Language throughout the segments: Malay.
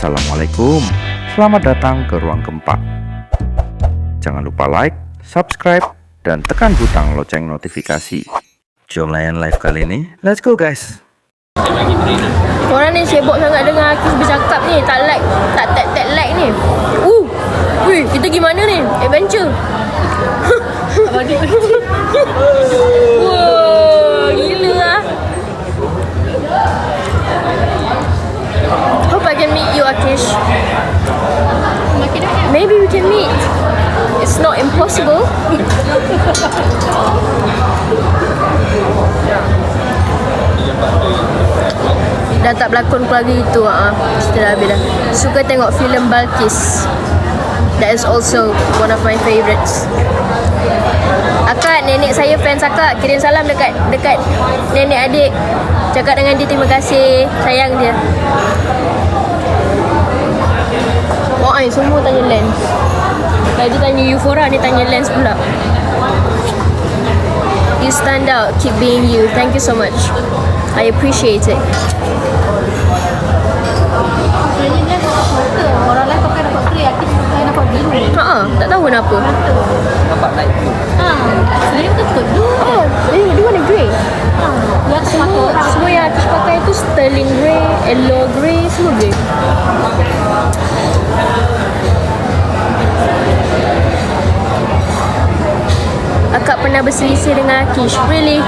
Assalamualaikum. Selamat datang ke Ruang Keempat Jangan lupa like, subscribe, dan tekan butang lonceng notifikasi. Jom layan live kali ini. Let's go guys. Korang ni sibuk sangat dengan Akif bercakap ni. Tak like Tak tap tap like ni. Uh Wih kita gimana ni? Adventure. Wah Akish Maybe we can meet. It's not impossible. Dah tak berlakon keluarga itu ah. Cerita dah habis dah. Suka tengok filem Balkis. That is also one of my favourites. Akak, nenek saya fans akak Kirim salam dekat dekat nenek adik. Cakap dengan dia terima kasih. Sayang dia Ay, semua tanya lens Tadi tanya Euphoria, ni tanya lens pula You stand out, keep being you Thank you so much I appreciate it Sebenarnya dia dapat filter. Orang lain pakai dapat clear, Akif pakai dapat biru. Ha, tak tahu kenapa Nampak light blue Ha, sebenarnya betul tu. Oh, eh, dia warna grey Ha, yang semua Semua, yang Atish pakai tu sterling grey, yellow grey, semua grey. Pernah berselisih dengan Akish. Really?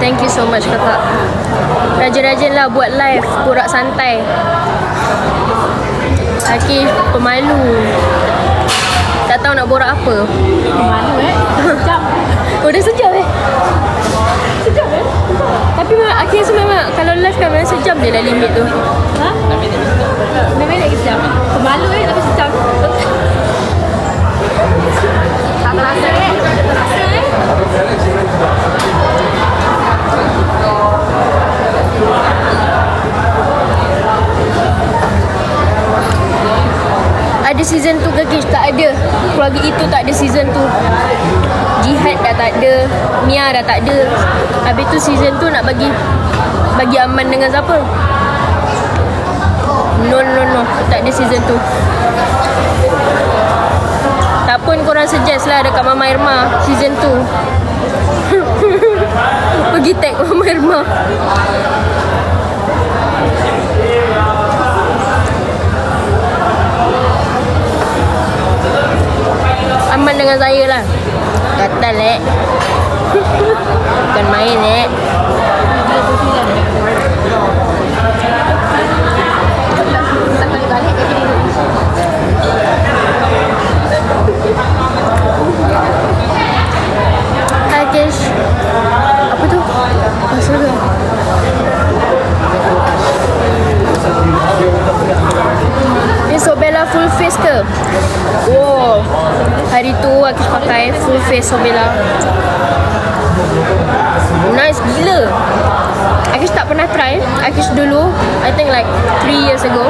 Thank you so much kakak. Rajin-rajinlah buat live, borak santai. Akish pemalu. Tak tahu nak borak apa. malu eh. Sejam. Oh dah sejam eh? Sejam eh? Tapi memang akhir rasa memang kalau live kan memang sejam je lah limit tu. Ha? Memang lagi sejam. Pemalu eh, tapi sejam. ada season tu ke Kish? Tak ada. Keluarga itu tak ada season tu. Jihad dah tak ada. Mia dah tak ada. Habis tu season tu nak bagi bagi aman dengan siapa? No, no, no. Tak ada season tu pun korang suggest lah dekat Mama Irma season tu. Pergi tag Mama Irma. Aman dengan saya lah Gatal eh ke? Wow. Hari tu Akish pakai full face Sobella Nice gila. Akish tak pernah try. Akish dulu I think like 3 years ago.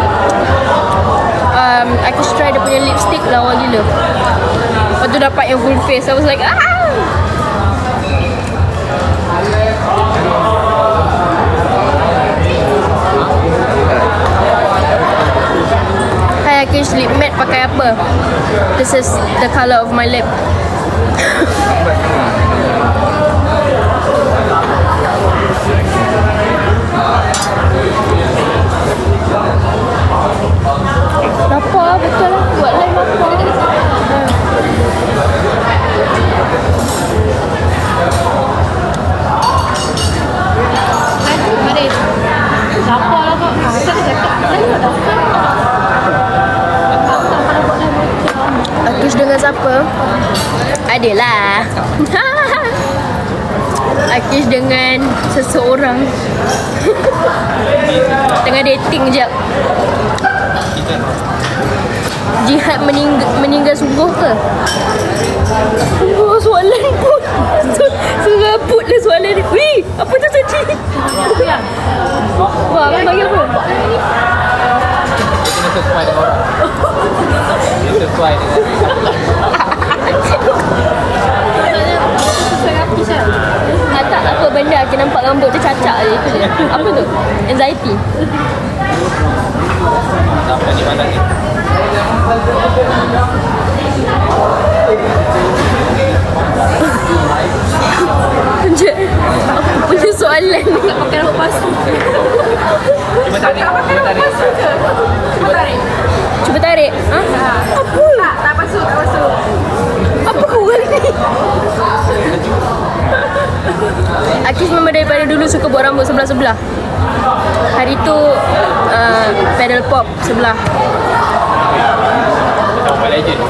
Um, Akish try dia punya lipstick lawa gila. Lepas tu dapat yang full face. I was like ah This is the colour of my lip Adalah Akish dengan seseorang Tengah dating je Jihad meninggal, meninggal sungguh ke? Oh, soalan pun Serabut lah soalan ni Wih, apa tu tadi? Ya. Wah, abang bagi apa? Kena sesuai dengan orang Kena sesuai dengan benda je nampak rambut je cacak je Apa tu? Anxiety Sampai ni mana ni? Encik Punya soalan ni Nak pakai rambut pasu Cuma tarik Cuma tarik Cuma tarik Cuba tarik. Ha? Apa? Tak, tak masuk, tak masuk. Apa kau ni? Akis memang daripada dulu suka buat rambut sebelah-sebelah. Hari tu uh, pedal pop sebelah. Mobile Legend.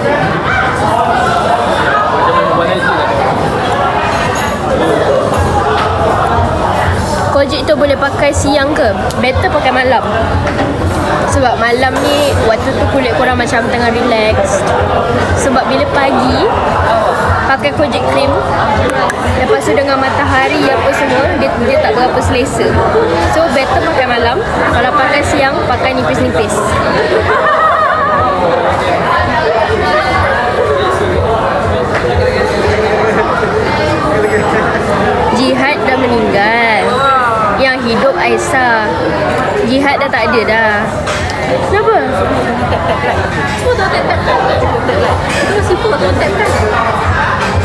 Kojik tu boleh pakai siang ke? Better pakai malam. Sebab malam ni waktu tu kulit korang macam tengah relax. Sebab bila pagi pakai kojik cream Lepas tu dengan matahari apa semua dia, dia tak berapa selesa. So better pakai malam. Kalau pakai siang pakai nipis-nipis. Jihad dah meninggal hidup Aisyah Jihad dah tak ada dah Kenapa? Semua tu tap tap tap. Tap tap. Terus siapa tu tap tap.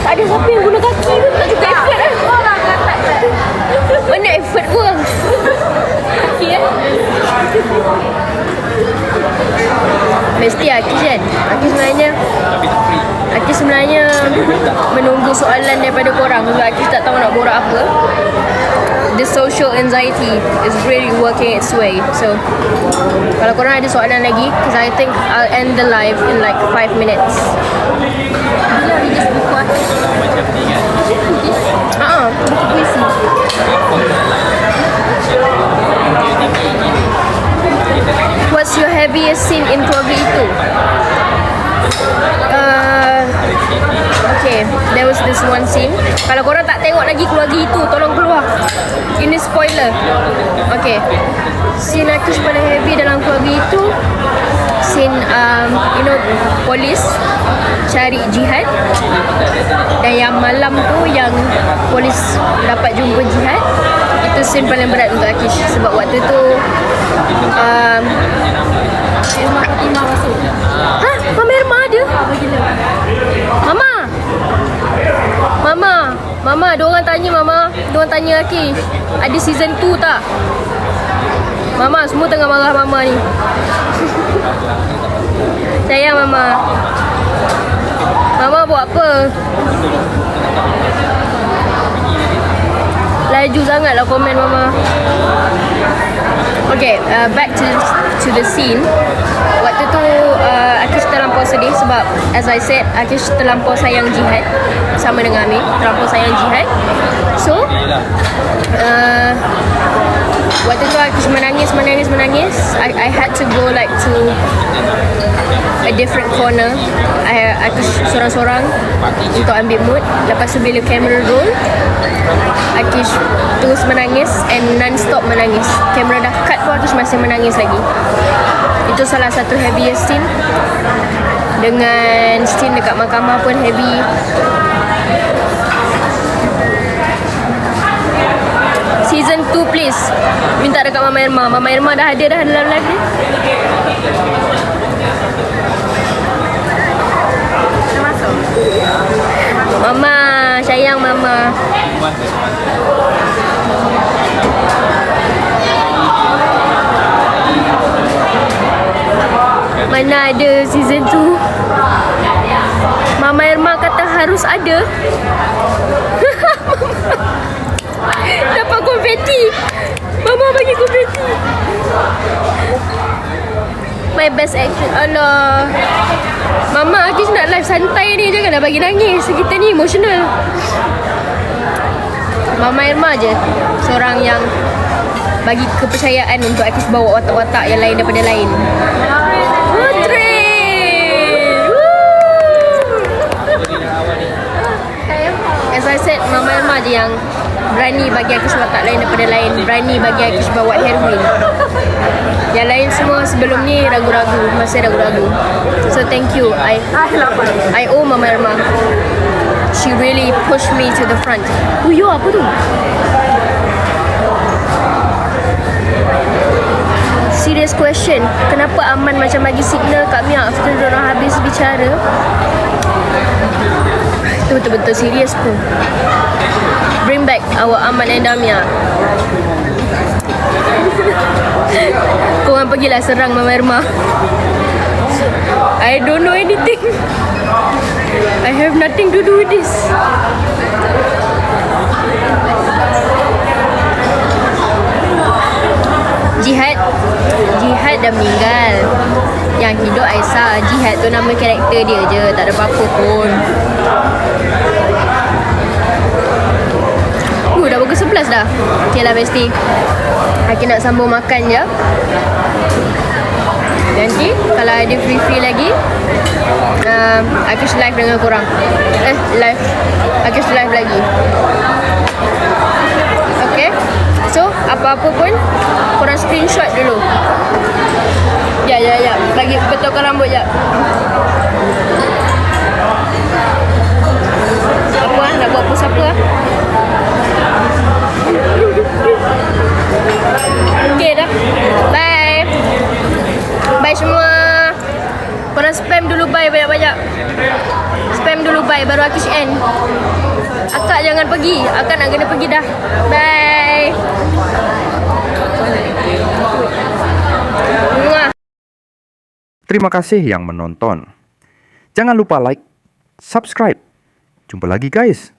Tak ada siapa yang guna kaki pun tak cukup effort kan tap tap. Mana effort korang? Kaki eh. Mesti Akis kan? Akis sebenarnya tak. Akis sebenarnya menunggu soalan daripada korang sebab Akis tak tahu nak borak apa. The social anxiety is really working its way. So, kalau korang ada soalan lagi, because I think I'll end the live in like 5 minutes. Bila just buku puisi. What's your heaviest scene in keluarga itu? Okay, there was this one scene. Kalau korang tak tengok lagi keluarga itu, tolong keluar. Ini spoiler. Okay. Scene aku paling heavy dalam keluarga itu scene um, you know polis cari jihad dan yang malam tu yang polis dapat jumpa jihad itu scene paling berat untuk Akish sebab waktu tu um, Irma Fatimah masuk. ha Mama Irma ada? Mama Mama Mama Dia orang tanya Mama. Dia orang tanya Akish Ada season 2 tak? Mama semua tengah marah Mama ni. Sayang Mama. Mama buat apa? Laju sangat lah komen Mama. Okay, uh, back to to the scene. Waktu tu uh, Akish terlampau sedih sebab as I said, Akish terlampau sayang jihad sama dengan Amir, terlampau sayang jihad. So, uh, waktu tu Akish menangis, menangis, menangis. I, I had to go like to a different corner. I, Akish sorang-sorang untuk ambil mood. Lepas tu bila camera roll, Akish terus menangis and non-stop menangis. Kamera dah cut pun Akish masih menangis lagi. Itu salah satu heaviest scene. Dengan scene dekat mahkamah pun heavy. Season 2 please. Minta dekat Mama Irma. Mama Irma dah ada dah dalam live ni. Mama, sayang Mama. Mana ada season 2 Mama Irma kata harus ada. Dapat konfeti. Mama bagi konfeti. My best action. Alah. Mama Akish nak live santai ni. Janganlah bagi nangis. Kita ni emotional. Mama Irma je. Seorang yang Bagi kepercayaan Untuk Akish bawa watak-watak Yang lain daripada lain! As I said Mama Irma je yang Berani bagi Akish watak lain daripada lain. Berani bagi Akish bawa heroin Yang lain semua sebelum ni ragu-ragu Masih ragu-ragu. So thank you. I Ah. I owe Mama Irma She really pushed me to the front. Oh yo apa tu? Serious question Kenapa Aman macam bagi signal kat Mia After diorang habis bicara Itu betul-betul serius pun Bring back our Aman and Damia Korang pergilah serang Mama Irma. I don't know anything. I have nothing to do with this. Jihad. Jihad dah meninggal. Yang hidup Aisyah Jihad tu nama karakter dia je. Tak ada apa-apa pun. Uh, dah pukul 11 dah. Okay lah Besti Aku nak sambung makan je. Nanti Kalau ada free-free lagi uh, Aku live dengan korang. Eh live. Aku live lagi Betulkan rambut jap. Apa ah? Nak buat apa ah? Okay dah. Bye. Bye semua. Korang spam dulu bye banyak-banyak. Spam dulu bye Baru aku end. Akak jangan pergi. Akak nak kena pergi dah. Bye Terima kasih yang menonton. Jangan lupa like, subscribe. Jumpa lagi guys.